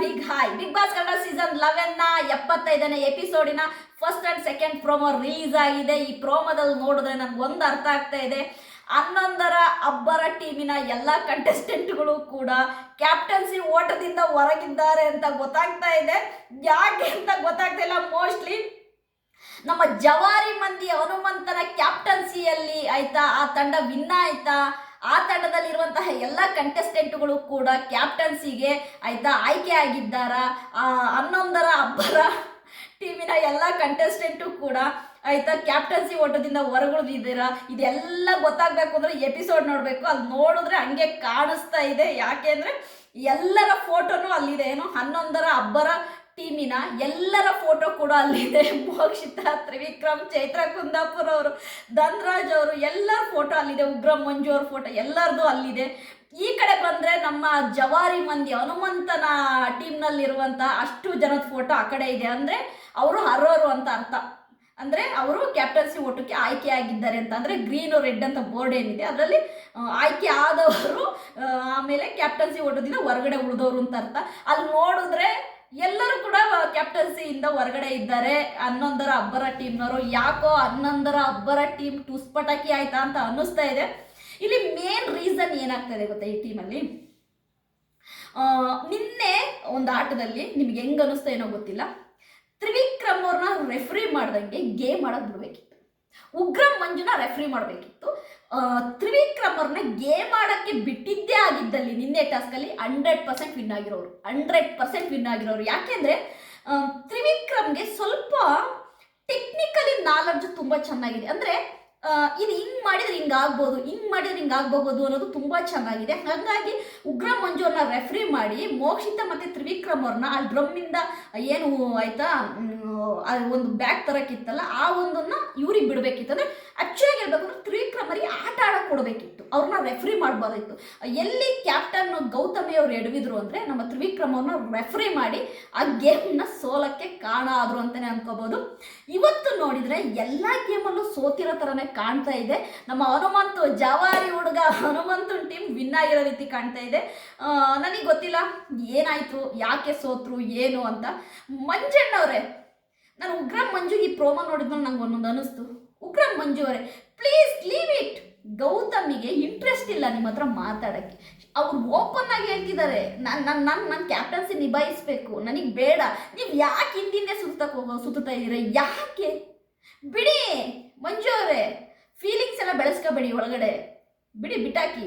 Big hi big boss Kannada season ಲೆವೆನ್ನ ಎಪ್ಪತ್ತೈದನೇ ಎಪಿಸೋಡಿನ first and second promo release ಆಗಿದೆ. ಈ ಪ್ರೋಮೋದಲ್ಲಿ ನೋಡಿದ್ರೆ ನನ್ಗೆ ಒಂದು ಅರ್ಥ ಆಗ್ತಾ ಇದೆ. ಹನ್ನೊಂದರ ಅಬ್ಬರ ಟೀಮಿನ ಎಲ್ಲ ಕಂಟೆಸ್ಟೆಂಟ್ಗಳು ಕೂಡ ಕ್ಯಾಪ್ಟನ್ಸಿ ಓಟದಿಂದ ಹೊರಗಿದ್ದಾರೆ ಅಂತ ಗೊತ್ತಾಗ್ತಾ ಇದೆ. ಯಾಕೆ ಅಂತ ಗೊತ್ತಾಗ್ತಾ ಇಲ್ಲ. ಮೋಸ್ಟ್ಲಿ ನಮ್ಮ ಜವಾರಿ ಮಂದಿ ಹನುಮಂತನ ಕ್ಯಾಪ್ಟನ್ಸಿಯಲ್ಲಿ ಆಯ್ತಾ? ಆ ತಂಡ ವಿನ್ ಆಯ್ತಾ? ಆ ತಂಡದಲ್ಲಿರುವಂತಹ ಎಲ್ಲ ಕಂಟೆಸ್ಟೆಂಟ್ಗಳು ಕೂಡ ಕ್ಯಾಪ್ಟನ್ಸಿಗೆ ಆಯ್ತಾ ಆಯ್ಕೆ ಆಗಿದ್ದಾರ? ಹನ್ನೊಂದರ ಅಬ್ಬರ ಟೀಮಿನ ಎಲ್ಲ ಕಂಟೆಸ್ಟೆಂಟು ಕೂಡ ಆಯ್ತಾ ಕ್ಯಾಪ್ಟನ್ಸಿ ಓಟದಿಂದ ಹೊರಗುಳಿದಿದ್ದೀರಾ? ಇದೆಲ್ಲ ಗೊತ್ತಾಗಬೇಕು ಅಂದ್ರೆ ಎಪಿಸೋಡ್ ನೋಡಬೇಕು. ಅಲ್ಲಿ ನೋಡಿದ್ರೆ ಹಂಗೆ ಕಾಣಿಸ್ತಾ ಇದೆ. ಯಾಕೆ ಅಂದರೆ ಎಲ್ಲರ ಫೋಟೋನು ಅಲ್ಲಿದೆ. ಏನು ಹನ್ನೊಂದರ ಅಬ್ಬರ ಟೀಮಿನ ಎಲ್ಲರ ಫೋಟೋ ಕೂಡ ಅಲ್ಲಿದೆ. ಮೋಕ್ಷಿತಾ ತ್ರಿವಿಕ್ರಮ್ ಚೈತ್ರ, ಕುಂದಾಪುರ ಅವರು, ಧನ್ರಾಜ್ ಅವರು, ಎಲ್ಲರ ಫೋಟೋ ಅಲ್ಲಿದೆ. ಉಗ್ರ ಮಂಜು ಅವ್ರ ಫೋಟೋ ಎಲ್ಲರದು ಅಲ್ಲಿದೆ. ಈ ಕಡೆ ಬಂದರೆ ನಮ್ಮ ಜವಾರಿ ಮಂದಿ, ಹನುಮಂತನ ಟೀಮ್ನಲ್ಲಿರುವಂಥ ಅಷ್ಟು ಜನದ ಫೋಟೋ ಆ ಕಡೆ ಇದೆ. ಅಂದರೆ ಅವರು ಹರೋರು ಅಂತ ಅರ್ಥ. ಅಂದರೆ ಅವರು ಕ್ಯಾಪ್ಟನ್ಸಿ ಓಟಕ್ಕೆ ಆಯ್ಕೆ ಆಗಿದ್ದಾರೆ ಅಂತ. ಅಂದರೆ ಗ್ರೀನು ರೆಡ್ ಅಂತ ಬೋರ್ಡ್ ಏನಿದೆ. ಅದರಲ್ಲಿ ಆಯ್ಕೆ ಆದವರು ಆಮೇಲೆ ಕ್ಯಾಪ್ಟನ್ಸಿ ಓಟದಿಂದ ಹೊರಗಡೆ ಉಳಿದವರು ಅಂತ ಅರ್ಥ. ಅಲ್ಲಿ ನೋಡಿದ್ರೆ ಎಲ್ಲರೂ ಕೂಡ ಕ್ಯಾಪ್ಟನ್ಸಿಯಿಂದ ಹೊರಗಡೆ ಇದ್ದಾರೆ. ಹನ್ನೊಂದರ ಅಬ್ಬರ ಟೀಮ್ನವರು ಯಾಕೋ ಹನ್ನೊಂದರ ಅಬ್ಬರ ಟೀಮ್ ಟುಸ್ಪಟಾಕಿ ಆಯ್ತಾ ಅಂತ ಅನ್ನಿಸ್ತಾ ಇದೆ. ಇಲ್ಲಿ ಮೇನ್ ರೀಸನ್ ಏನಾಗ್ತದೆ ಗೊತ್ತಾ ಈ ಟೀಮಲ್ಲಿ ನಿನ್ನೆ ಒಂದು ಆಟದಲ್ಲಿ ನಿಮ್ಗೆ ಹೆಂಗ್ ಅನ್ನಿಸ್ತಾ ಏನೋ ಗೊತ್ತಿಲ್ಲ. ತ್ರಿವಿಕ್ರಮ್ ಅವ್ರನ್ನ ರೆಫ್ರಿ ಮಾಡ್ದಂಗೆ ಗೇಮ್ ಆಡೋದು ಬಿಡ್ಬೇಕಿತ್ತು. ಉಗ್ರಂ ಮಂಜುನ ರೆಫ್ರಿ ಮಾಡಬೇಕಿತ್ತು. ತ್ರಿವಿಕ್ರಮ್ ಅವ್ರನ್ನ ಗೇಮ್ ಆಡೋಕ್ಕೆ ಬಿಟ್ಟಿದ್ದೇ ಆಗಿದ್ದಲ್ಲಿ ನಿನ್ನೆ ಟಾಸ್ಕಲ್ಲಿ ಹಂಡ್ರೆಡ್ ಪರ್ಸೆಂಟ್ ವಿನ್ ಆಗಿರೋರು. ಹಂಡ್ರೆಡ್ ಪರ್ಸೆಂಟ್ ವಿನ್ ಆಗಿರೋರು. ಯಾಕೆಂದರೆ ತ್ರಿವಿಕ್ರಮ್ಗೆ ಸ್ವಲ್ಪ ಟೆಕ್ನಿಕಲಿ ನಾಲೆಡ್ಜ್ ತುಂಬ ಚೆನ್ನಾಗಿದೆ. ಅಂದರೆ ಇದು ಹಿಂಗ್ ಮಾಡಿದ್ರೆ ಹಿಂಗೆ ಆಗ್ಬೋದು, ಹಿಂಗೆ ಮಾಡಿದ್ರೆ ಹಿಂಗೆ ಆಗ್ಬೋದು ಅನ್ನೋದು ತುಂಬಾ ಚೆನ್ನಾಗಿದೆ. ಹಾಗಾಗಿ ಉಗ್ರ ಮಂಜು ಅವ್ರನ್ನ ರೆಫ್ರಿ ಮಾಡಿ, ಮೋಕ್ಷಿತ ಮತ್ತೆ ತ್ರಿವಿಕ್ರಮ್ ಅವ್ರನ್ನ ಆ ಡ್ರಮ್ಮಿಂದ ಏನು ಆಯ್ತಾ ಒಂದು ಬ್ಯಾಗ್ ತರಕ್ಕಿತ್ತಲ್ಲ, ಆ ಒಂದನ್ನ ಇವ್ರಿಗೆ ಬಿಡಬೇಕಿತ್ತು. ಅಂದ್ರೆ ಆ್ಯಕ್ಚುಲಾಗಿ ಹೇಳ್ಬೇಕು ಅಂದ್ರೆ ತ್ರಿವಿಕ್ರಮರಿಗೆ ಆಟ ಆಡೋಕೆ ಕೊಡಬೇಕಿತ್ತು. ಅವ್ರನ್ನ ರೆಫ್ರಿ ಮಾಡಬಾರ್ದಿತ್ತು ಎಲ್ಲಿ ಕ್ಯಾಪ್ಟನ್ ಗೌತಮಿ ಅವ್ರು ಎಡವಿದ್ರು ಅಂದ್ರೆ ನಮ್ಮ ತ್ರಿವಿಕ್ರಮ್ ಅವ್ರನ್ನ ರೆಫ್ರಿ ಮಾಡಿ ಆ ಗೇಮ್ನ ಸೋಲಕ್ಕೆ ಕಾರಣ ಆದ್ರು ಅಂತಾನೆ ಅನ್ಕೋಬಹುದು. ಇವತ್ತು ನೋಡಿದರೆ ಎಲ್ಲ ಗೇಮಲ್ಲೂ ಸೋತಿರೋ ಥರನೇ ಕಾಣ್ತಾ ಇದೆ. ನಮ್ಮ ಹನುಮಂತು, ಜವಾರಿ ಹುಡುಗ ಹನುಮಂತನ ಟೀಮ್ ವಿನ್ ಆಗಿರೋ ರೀತಿ ಕಾಣ್ತಾ ಇದೆ. ನನಗೆ ಗೊತ್ತಿಲ್ಲ, ಏನಾಯಿತು, ಯಾಕೆ ಸೋತ್ರು, ಏನು ಅಂತ. ಮಂಜಣ್ಣವ್ರೆ ನಾನು ಉಗ್ರ ಮಂಜು ಈ ಪ್ರೋಮೋ ನೋಡಿದ್ಮೇಲೆ ನಂಗೆ ಒಂದೊಂದು ಅನಿಸ್ತು ಉಗ್ರ ಮಂಜು ಅವರೇ ಪ್ಲೀಸ್ ಲೀವ್ ಇಟ್ ಗೌತಮಿಗೆ ಇಂಟ್ರೆಸ್ಟ್ ಇಲ್ಲ ನಿಮ್ಮ ಹತ್ರ ಮಾತಾಡೋಕ್ಕೆ. ಅವ್ರು ಓಪನ್ ಆಗಿ ಹೇಳ್ತಿದ್ದಾರೆ. ನಾನು ನನ್ನ ನನ್ನ ನನ್ನ ಕ್ಯಾಪ್ಟನ್ಸಿ ನಿಭಾಯಿಸಬೇಕು. ನನಗೆ ಬೇಡ. ನೀವು ಯಾಕೆ ಹಿಂದಿಂದೆ ಸುತ್ತಕ್ಕೆ ಹೋಗೋ ಸುತ್ತಾ ಇದ್ದೀರ? ಯಾಕೆ? ಬಿಡಿ. ಮಂಜು ಅವರೇ ಫೀಲಿಂಗ್ಸ್ ಎಲ್ಲ ಬೆಳೆಸ್ಕೋಬೇಡಿ ಒಳಗಡೆ. ಬಿಡಿ ಬಿಟ್ಟಾಕಿ.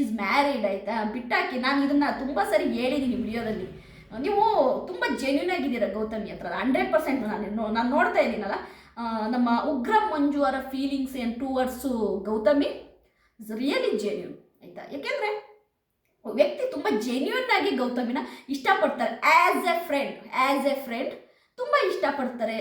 ಇಸ್ ಮ್ಯಾರಿಡ್ ಆಯಿತಾ? ಬಿಟ್ಟಾಕಿ. ನಾನು ಇದನ್ನು ತುಂಬ ಸರಿ ಹೇಳಿದ್ದೀನಿ ವಿಡಿಯೋದಲ್ಲಿ. ನೀವು ತುಂಬ ಜೆನ್ಯೂನ್ ಆಗಿದ್ದೀರ ಗೌತಮಿ ಹತ್ರ? ಹಂಡ್ರೆಡ್ ಪರ್ಸೆಂಟ್ ನಾನು ನಾನು ನೋಡ್ತಾ ಇದ್ದೀನಲ್ಲ? ನಮ್ಮ ಉಗ್ರ ಮಂಜು ಅವರ ಫೀಲಿಂಗ್ಸ್ ಏನು towards Gautami is really genuine ಆಯಿತಾ? ಯಾಕೆಂದರೆ ವ್ಯಕ್ತಿ ತುಂಬ ಜೆನ್ಯೂನ್ ಆಗಿ ಗೌತಮಿನ ಇಷ್ಟಪಡ್ತಾರೆ. As a friend as a friend ತುಂಬ ಇಷ್ಟಪಡ್ತಾರೆ.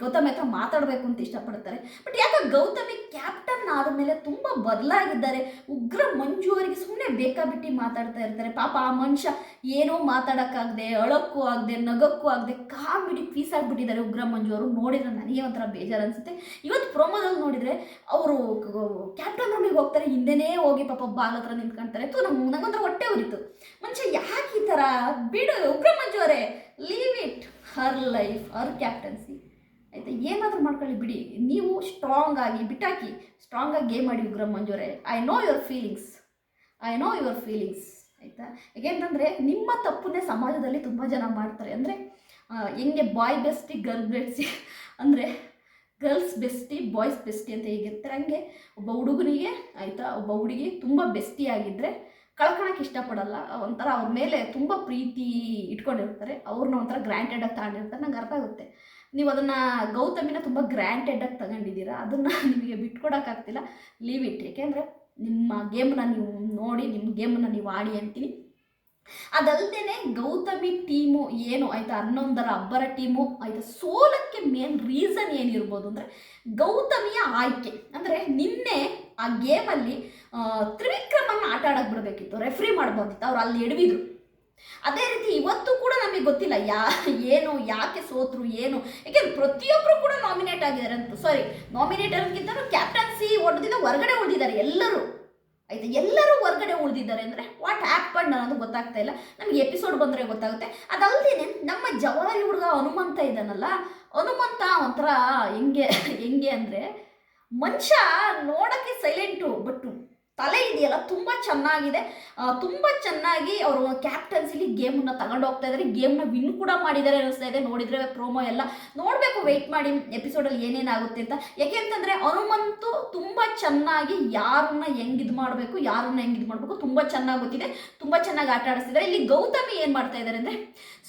ಗೌತಮ್ ಹತ್ರ ಮಾತಾಡಬೇಕು ಅಂತ ಇಷ್ಟಪಡ್ತಾರೆ. ಬಟ್ ಯಾಕೆ ಗೌತಮಿ ಕ್ಯಾಪ್ಟನ್ ಆದ ಮೇಲೆ ತುಂಬ ಬದಲಾಗಿದ್ದಾರೆ. ಉಗ್ರ ಮಂಜು ಅವರಿಗೆ ಸುಮ್ಮನೆ ಬೇಕಾಬಿಟ್ಟು ಮಾತಾಡ್ತಾ ಇರ್ತಾರೆ. ಪಾಪ ಆ ಮನುಷ್ಯ ಏನೋ ಮಾತಾಡೋಕ್ಕಾಗದೆ, ಅಳಕ್ಕೂ ಆಗದೆ, ನಗಕ್ಕೂ ಆಗದೆ ಕಾಮಿಡಿ ಪೀಸ್ ಆಗಿಬಿಟ್ಟಿದ್ದಾರೆ ಉಗ್ರ ಮಂಜು ಅವರು. ನೋಡಿದ್ರೆ ನನಗೆ ಒಂಥರ ಬೇಜಾರು ಅನಿಸುತ್ತೆ ಇವತ್ತು ಪ್ರೋಮೋದಲ್ಲಿ ನೋಡಿದರೆ ಅವರು ಕ್ಯಾಪ್ಟನ್ ರೂಮಿಗೆ ಹೋಗ್ತಾರೆ. ಹಿಂದೆನೇ ಹೋಗಿ ಪಾಪ ಬಾಲ್ ಹತ್ರ ನಿಂತ್ಕೊಂತಾರೆ. ತು ನಮ್ಗೆ ನಂಗೊಂಥರ ಹೊಟ್ಟೆ ಉರಿತು. ಮನುಷ್ಯ ಯಾಕೆ ಈ ಥರ? ಬಿಡು ಉಗ್ರ ಮಂಜು ಅವರೇ leave it her life her captaincy ಆಯಿತಾ? ಏನಾದರೂ ಮಾಡ್ಕೊಳ್ಳಿ, ಬಿಡಿ. ನೀವು ಸ್ಟ್ರಾಂಗ್ ಆಗಿ, ಬಿಟ್ಟಾಕಿ ಸ್ಟ್ರಾಂಗ್ ಆಗಿ ಗೇಮ್ ಮಾಡಿ ವಿಗ್ರಹ ಮಂಜುವರೆ I know your feelings I know your feelings ಆಯಿತಾ? ಯಾಕೆಂತಂದರೆ, ನಿಮ್ಮ ತಪ್ಪನ್ನೇ ಸಮಾಜದಲ್ಲಿ ತುಂಬ ಜನ ಮಾಡ್ತಾರೆ. ಅಂದರೆ ಹೆಂಗೆ ಬಾಯ್ ಬೆಸ್ಟಿ ಗರ್ಲ್ ಬೆಸ್ಟಿ ಅಂದರೆ ಗರ್ಲ್ಸ್ ಬೆಸ್ಟಿ ಬಾಯ್ಸ್ ಬೆಸ್ಟಿ ಅಂತ ಹೇಗಿರ್ತಾರೆ? ಹಂಗೆ ಒಬ್ಬ ಹುಡುಗನಿಗೆ, ಆಯಿತಾ? ಒಬ್ಬ ಹುಡುಗಿ ತುಂಬ ಬೆಸ್ಟಿ ಆಗಿದ್ದರೆ ಕಳ್ಕೊಳಕ್ಕೆ ಇಷ್ಟಪಡಲ್ಲ. ಒಂಥರ ಅವ್ರ ಮೇಲೆ ತುಂಬ ಪ್ರೀತಿ ಇಟ್ಕೊಂಡಿರ್ತಾರೆ. ಅವ್ರನ್ನ ಒಂಥರ ಗ್ರ್ಯಾಂಟೆಡಾಗಿ ತಗೊಂಡಿರ್ತಾರೆ. ನಂಗೆ ಅರ್ಥ ಆಗುತ್ತೆ. ನೀವು ಅದನ್ನು ಗೌತಮಿನ ತುಂಬ ಗ್ರ್ಯಾಂಟೆಡಾಗಿ ತಗೊಂಡಿದ್ದೀರಾ? ಅದನ್ನು ನಿಮಗೆ ಬಿಟ್ಕೊಡೋಕ್ಕಾಗ್ತಿಲ್ಲ ಲೀವ್ ಇಟ್ ಏಕೆಂದರೆ ನಿಮ್ಮ ಗೇಮ್ನ ನೀವು ನೋಡಿ, ನಿಮ್ಮ ಗೇಮನ್ನ ನೀವು ಆಡಿ ಅಂತೀನಿ. ಅದಲ್ಲದೆ ಗೌತಮಿ ಟೀಮು ಏನು ಆಯ್ತಾ ಹನ್ನೊಂದರ ಅಬ್ಬರ ಟೀಮು ಆಯ್ತಾ ಸೋಲಕ್ಕೆ ಮೇನ್ ರೀಸನ್ ಏನಿರ್ಬೋದು ಅಂದರೆ ಗೌತಮಿಯ ಆಯ್ಕೆ. ಅಂದರೆ ನಿನ್ನೆ ಆ ಗೇಮಲ್ಲಿ ತ್ರಿವಿಕ್ರಮನ್ನ ಆಟ ಆಡಕ್ಕೆ ಬಿಡಬೇಕಿತ್ತು ರೆಫ್ರಿ ಮಾಡ್ಬೋದಿತ್ತು, ಅವ್ರು ಅಲ್ಲಿ ಎಡವಿದ್ರು. ಅದೇ ರೀತಿ ಇವತ್ತು ಕೂಡ ನಮಗೆ ಗೊತ್ತಿಲ್ಲ, ಯಾ, ಏನು, ಯಾಕೆ ಸೋತ್ರು, ಏನು. ಯಾಕೆಂದ್ರೆ ಪ್ರತಿಯೊಬ್ಬರು ಕೂಡ ನಾಮಿನೇಟ್ ಆಗಿದ್ದಾರೆ ಅಂತ ಸಾರಿ ನಾಮಿನೇಟ್ ಅನ್ನೋಕ್ಕಿಂತ ಕ್ಯಾಪ್ಟನ್ಸಿ ಒಡ್ದಿಂದ ಹೊರಗಡೆ ಉಳಿದಿದ್ದಾರೆ ಎಲ್ಲರೂ. ಆಯ್ತಾ? ಎಲ್ಲರೂ ಹೊರಗಡೆ ಉಳಿದಿದ್ದಾರೆ ಅಂದರೆ ವಾಟ್ ಹ್ಯಾಪಂಡ್ ಅನ್ನೋದು ಗೊತ್ತಾಗ್ತಾ ಇಲ್ಲ. ನಮ್ಗೆ ಎಪಿಸೋಡ್ ಬಂದರೆ ಗೊತ್ತಾಗುತ್ತೆ. ಅದಲ್ಲದೆ ನಮ್ಮ ಜವಾರಿ ಹುಡುಗ ಹನುಮಂತ ಇದ್ದಾನಲ್ಲ, ಹನುಮಂತ ಒಂಥರ ಹೆಂಗೆ ಹೆಂಗೆ ಅಂದರೆ ಮನುಷ್ಯ ನೋಡೋಕ್ಕೆ ಸೈಲೆಂಟು ಬಟ್ ತಲೆ ಇದೆಯಲ್ಲ ತುಂಬ ಚೆನ್ನಾಗಿದೆ. ತುಂಬ ಚೆನ್ನಾಗಿ ಅವರು ಕ್ಯಾಪ್ಟನ್ಸಿಲಿ ಗೇಮನ್ನು ತಗೊಂಡು ಹೋಗ್ತಾ ಇದ್ದಾರೆ ಗೇಮ್ನ ವಿನ್ ಕೂಡ ಮಾಡಿದ್ದಾರೆ ಅನಿಸ್ತಾ ಇದೆ. ನೋಡಿದರೆ ಪ್ರೋಮೋ ಎಲ್ಲ. ನೋಡಬೇಕು ವೆಯ್ಟ್ ಮಾಡಿ ಎಪಿಸೋಡಲ್ಲಿ ಏನೇನಾಗುತ್ತೆ ಅಂತ. ಯಾಕೆ ಅಂತಂದರೆ ಹನುಮಂತು ತುಂಬ ಚೆನ್ನಾಗಿ ಯಾರನ್ನ ಹೆಂಗೆ ಇದು ಮಾಡಬೇಕು, ಯಾರನ್ನ ಹೆಂಗೆ ಇದು ಮಾಡಬೇಕು ತುಂಬ ಚೆನ್ನಾಗಿ ಗೊತ್ತಿದೆ. ತುಂಬ ಚೆನ್ನಾಗಿ ಆಟ ಆಡಿಸ್ತಿದ್ದಾರೆ ಇಲ್ಲಿ ಗೌತಮಿ ಏನು ಮಾಡ್ತಾ ಇದ್ದಾರೆ ಅಂದರೆ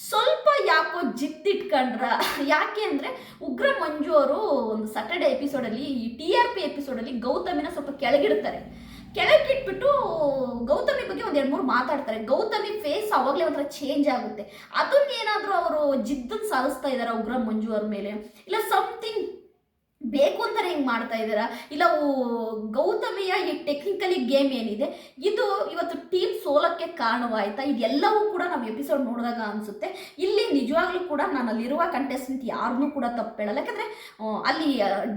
ಸ್ವಲ್ಪ ಯಾಕೋ ಜಿತ್ತಿಟ್ಕೊಂಡ್ರ ಯಾಕೆ ಅಂದರೆ ಉಗ್ರ ಮಂಜು ಅವರು ಒಂದು ಸಾಟರ್ಡೆ ಎಪಿಸೋಡಲ್ಲಿ ಈ ಟಿ ಆರ್ ಪಿ ಎಪಿಸೋಡಲ್ಲಿ ಗೌತಮಿನ ಸ್ವಲ್ಪ ಕೆಳಗಿಡ್ತಾರೆ. ಕೆಳಗಿಟ್ಬಿಟ್ಟು ಗೌತಮಿ ಬಗ್ಗೆ ಒಂದು ಎರಡು ಮೂರು ಮಾತಾಡ್ತಾರೆ. ಗೌತಮಿ ಫೇಸ್ ಅವಾಗಲೇ ಒಂಥರ ಚೇಂಜ್ ಆಗುತ್ತೆ. ಅದನ್ನೇನಾದರೂ ಅವರು ಜಿದ್ದನ್ನು ಸಾಧಿಸ್ತಾ ಇದ್ದಾರೆ ಉಗ್ರ ಮಂಜು ಅವ್ರ ಮೇಲೆ? ಇಲ್ಲ ಸಮಥಿಂಗ್ ಬೇಕು ಅಂತಾನೆ ಹಿಂಗೆ ಮಾಡ್ತಾ ಇದ್ದೀರಾ? ಇಲ್ಲ ಗೌತಮಿಯ ಈ ಟೆಕ್ನಿಕಲಿ ಗೇಮ್ ಏನಿದೆ? ಇದು ಇವತ್ತು ಟೀಮ್ ಸೋಲಕ್ಕೆ ಕಾರಣವಾಯ್ತಾ? ಇದೆಲ್ಲವೂ ಕೂಡ ನಾವು ಎಪಿಸೋಡ್ ನೋಡಿದಾಗ ಅನಿಸುತ್ತೆ. ಇಲ್ಲಿ ನಿಜವಾಗ್ಲೂ ಕೂಡ ನಾನು ಅಲ್ಲಿರುವ ಕಂಟೆಸ್ಟೆಂಟ್ ಯಾರನ್ನೂ ಕೂಡ ತಪ್ಪು ಹೇಳಲ್ಲ. ಯಾಕಂದರೆ ಅಲ್ಲಿ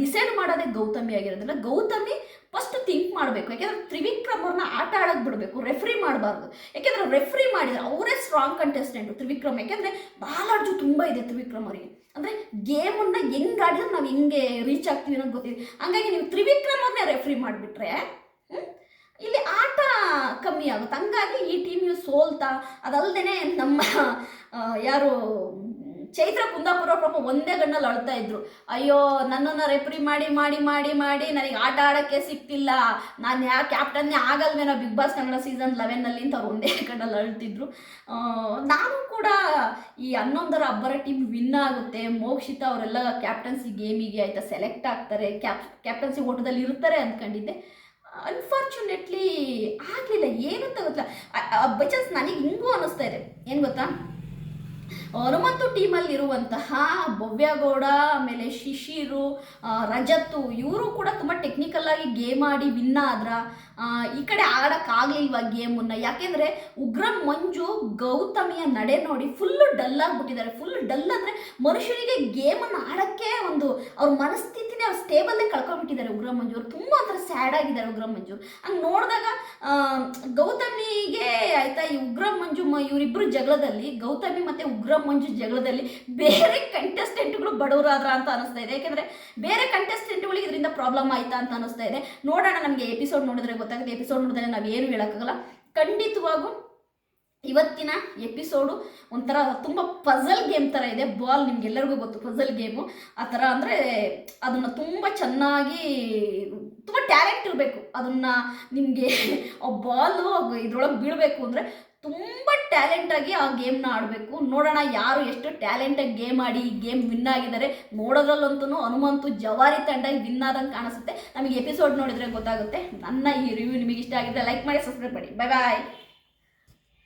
ಡಿಸೈಡ್ ಮಾಡೋದೇ ಗೌತಮಿ ಆಗಿರೋದಿಲ್ಲ. ಗೌತಮಿ ಫಸ್ಟ್ ಥಿಂಕ್ ಮಾಡಬೇಕು. ಯಾಕೆಂದ್ರೆ ತ್ರಿವಿಕ್ರಮ್ ಅವ್ರನ್ನ ಆಟ ಆಡೋಕೆ ಬಿಡಬೇಕು ರೆಫ್ರಿ ಮಾಡಬಾರ್ದು. ಯಾಕೆಂದ್ರೆ ರೆಫ್ರಿ ಮಾಡಿದ್ರೆ ಅವರೇ ಸ್ಟ್ರಾಂಗ್ ಕಂಟೆಸ್ಟೆಂಟು ತ್ರಿವಿಕ್ರಮ್. ಯಾಕೆಂದರೆ ಬಾಲಾರ್ಜು ತುಂಬ ಇದೆ ತ್ರಿವಿಕ್ರಮ್ ಅವರಿಗೆ. ಅಂದರೆ ಗೇಮನ್ನ ಹೆಂಗೆ ಆಡಿದ್ರೆ ನಾವು ಹೆಂಗೆ ರೀಚ್ ಆಗ್ತೀವಿ ಅನ್ನೋದು ಗೊತ್ತಿದೆ ಹಂಗಾಗಿ ನೀವು ತ್ರಿವಿಕ್ರಮ್ ಅವ್ರನ್ನೇ ರೆಫ್ರಿ ಮಾಡಿಬಿಟ್ರೆ ಇಲ್ಲಿ ಆಟ ಕಮ್ಮಿ ಆಗುತ್ತೆ. ಹಂಗಾಗಿ ಈ ಟೀಮ್ ಸೋಲ್ತಾ ಅದಲ್ಲದೆ ನಮ್ಮ ಯಾರು ಚೈತ್ರ ಕುಂದಾಪುರ ಪಾಪ ಒಂದೇ ಗಣ್ಣಲ್ಲಿ ಅಳ್ತಾ ಇದ್ರು. ಅಯ್ಯೋ, ನನ್ನನ್ನು ರೆಫ್ರಿ ಮಾಡಿ ಮಾಡಿ ಮಾಡಿ ಮಾಡಿ ನನಗೆ ಆಟ ಆಡೋಕ್ಕೆ ಸಿಕ್ತಿಲ್ಲ ನಾನು ಯಾವ ಕ್ಯಾಪ್ಟನ್ನೇ ಆಗಲ್ವೇನೋ ಬಿಗ್ ಬಾಸ್ ಕನ್ನಡ ಸೀಸನ್ ಲೆವೆನ್ನಲ್ಲಿ ಅಂತ ಅವ್ರು ಒಂದೇ ಗಣ್ಣಲ್ಲಿ ಅಳ್ತಿದ್ರು. ನಾನು ಕೂಡ ಈ ಹನ್ನೊಂದರ ಅಬ್ಬರ ಟೀಮ್ ವಿನ್ ಆಗುತ್ತೆ. ಮೋಕ್ಷಿತ ಅವರೆಲ್ಲ ಕ್ಯಾಪ್ಟನ್ಸಿ ಗೇಮಿಗೆ ಆಯಿತಾ ಸೆಲೆಕ್ಟ್ ಆಗ್ತಾರೆ. ಕ್ಯಾಪ್ ಕ್ಯಾಪ್ಟನ್ಸಿ ಓಟದಲ್ಲಿ ಇರ್ತಾರೆ ಅಂದ್ಕೊಂಡಿದ್ದೆ. ಅನ್ಫಾರ್ಚುನೇಟ್ಲಿ ಆಗಲಿಲ್ಲ. ಏನಂತ ಗೊತ್ತಿಲ್ಲ. ಬೈ ಚಾನ್ಸ್ ನನಗೆ ಹಿಂಗೂ ಅನ್ನಿಸ್ತಾ ಇದೆ. ಏನು ಗೊತ್ತಾ? ಹನುಮಂತು ಟೀಮಲ್ಲಿ ಇರುವಂತಹ ಭವ್ಯಗೌಡ, ಆಮೇಲೆ ಶಿಶಿರು ರಜತ್ತು, ಇವರು ಕೂಡ ತುಂಬ ಟೆಕ್ನಿಕಲ್ ಆಗಿ ಗೇಮ್ ಆಡಿ ವಿನ್ ಆದ್ರ ಈ ಕಡೆ ಆಡೋಕ್ಕಾಗಲಿಲ್ವ ಗೇಮನ್ನು ಯಾಕೆಂದರೆ ಉಗ್ರ ಮಂಜು, ಗೌತಮಿಯ ನಡೆ ನೋಡಿ ಫುಲ್ಲು ಡಲ್ ಆಗಿಬಿಟ್ಟಿದ್ದಾರೆ. ಫುಲ್ ಡಲ್ ಅಂದರೆ ಮನುಷ್ಯನಿಗೆ ಗೇಮನ್ನು ಆಡೋಕ್ಕೆ ಒಂದು ಅವ್ರ ಮನಸ್ಥಿತಿನೇ ಅವ್ರ ಸ್ಟೇಬಲ್ಲೇ ಕಳ್ಕೊಂಡ್ಬಿಟ್ಟಿದ್ದಾರೆ ಉಗ್ರ ಮಂಜು. ಅವ್ರು ತುಂಬ ಒಂಥರ ಸ್ಯಾಡ್ ಆಗಿದ್ದಾರೆ ಉಗ್ರ ಮಂಜು. ಹಂಗೆ ನೋಡಿದಾಗ ಗೌತಮಿಗೆ ಆಯ್ತಾ? ಈ ಉಗ್ರ ಮಂಜು ಮ ಇವರಿಬ್ಬರು ಜಗಳದಲ್ಲಿ, ಗೌತಮಿ ಮತ್ತೆ ಉಗ್ರ ಮಂಜು ಜಗಳದಲ್ಲಿ ಬೇರೆ ಕಂಟೆಸ್ಟೆಂಟ್ಗಳು ಬಡವರಾದ್ರ ಅಂತ ಅನಿಸ್ತಾ ಇದೆ. ಯಾಕೆಂದರೆ ಬೇರೆ ಕಂಟೆಸ್ಟೆಂಟ್ಗಳಿಗೆ ಇದರಿಂದ ಪ್ರಾಬ್ಲಮ್ ಆಯ್ತಾ ಅಂತ ಅನಿಸ್ತಾ ಇದೆ. ನೋಡೋಣ ನಮಗೆ ಎಪಿಸೋಡ್ ನೋಡಿದ್ರೆ ಗೊತ್ತಾಗುತ್ತೆ. ಎಪಿಸೋಡ್ ನೋಡಿದ್ರೆ ನಾವು ಏನು ಹೇಳೋಕ್ಕಾಗಲ್ಲ. ಖಂಡಿತವಾಗೂ ಇವತ್ತಿನ ಎಪಿಸೋಡು ಒಂಥರ ತುಂಬ ಪಝಲ್ ಗೇಮ್ ಥರ ಇದೆ. ಬಾಲ್ ನಿಮ್ಗೆಲ್ಲರಿಗೂ ಗೊತ್ತು ಪಝಲ್ ಗೇಮು ಆ ಥರ ಅಂದರೆ ಅದನ್ನು ತುಂಬ ಚೆನ್ನಾಗಿ ತುಂಬ ಟ್ಯಾಲೆಂಟ್ ಇರಬೇಕು. ಅದನ್ನು ನಿಮಗೆ ಆ ಬಾಲು ಇದ್ರೊಳಗೆ ಬೀಳಬೇಕು ಅಂದರೆ ತುಂಬ ಟ್ಯಾಲೆಂಟಾಗಿ ಆ ಗೇಮ್ನ ಆಡಬೇಕು. ನೋಡೋಣ ಯಾರು ಎಷ್ಟು ಟ್ಯಾಲೆಂಟಾಗಿ ಗೇಮ್ ಆಡಿ ಈ ಗೇಮ್ ವಿನ್ ಆಗಿದ್ದಾರೆ. ನೋಡೋದ್ರಲ್ಲಂತೂ ಹನುಮಂತು ಜವಾರಿ ತಂಡ ವಿನ್ ಆದಂಗೆ ಕಾಣಿಸುತ್ತೆ. ನಮಗೆ ಎಪಿಸೋಡ್ ನೋಡಿದರೆ ಗೊತ್ತಾಗುತ್ತೆ. ನನ್ನ ಈ ರಿವ್ಯೂ ನಿಮಗೆ ಇಷ್ಟ ಆಗಿದ್ರೆ ಲೈಕ್ ಮಾಡಿ ಸಬ್ಸ್ಕ್ರೈಬ್ ಮಾಡಿ. ಬಾಯ್ ಬಾಯ್